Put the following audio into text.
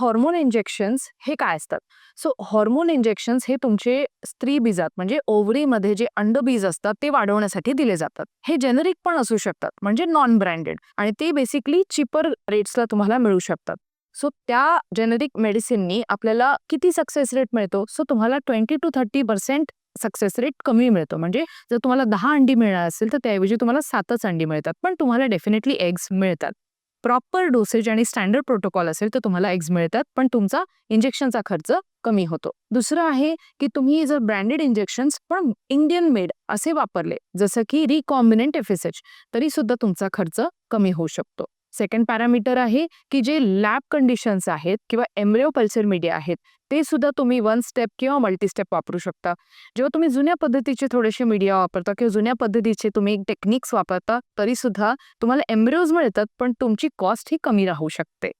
Hormone injections हे काय असतात? सो हॉर्मोन इंजेक्शन्स हे तुमचे स्त्री बीजात म्हणजे ओव्हरीमध्ये जे अंडबीज असतात ते वाढवण्यासाठी दिले जातात. हे जेनरिक पण असू शकतात म्हणजे नॉन ब्रँडेड आणि ते बेसिकली चिपर रेट्सला तुम्हाला मिळू शकतात. सो त्या जेनेरिक मेडिसिननी आपल्याला किती सक्सेस रेट मिळतो? सो तुम्हाला twenty two thirty percent success rate कमी मिळतो. म्हणजे जर तुम्हाला दहा अंडी मिळणार असेल तर त्याऐवजी तुम्हाला सातच अंडी मिळतात. पण तुम्हाला डेफिनेटली एग्स मिळतात. प्रॉपर डोसेज आणि स्टँडर्ड प्रोटोकॉल असेल तर तुम्हाला एग्ज मिळतात पण तुमचा इंजेक्शनचा खर्च कमी होतो. दुसरं आहे की तुम्ही जर ब्रँडेड इंजेक्शन्स पण इंडियन मेड असे वापरले जसं की रिकॉम्बिनेंट एफ एस एच तरी सुद्धा तुमचा खर्च कमी होऊ शकतो. सेकंड पॅरामीटर आहे की जे लॅब कंडिशन्स आहेत किंवा एम्ब्रिओ कल्चर मीडिया आहेत ते सुद्धा तुम्ही वन स्टेप किंवा मल्टी स्टेप वापरू शकता. जेव्हा तुम्ही जुन्या पद्धतीचे थोडेसे मीडिया वापरता किंवा जुन्या पद्धतीचे तुम्ही टेक्निक्स वापरता तरी सुद्धा तुम्हाला एम्ब्रिओज मिळतात पण तुमची कॉस्ट ही कमी राहू शकते.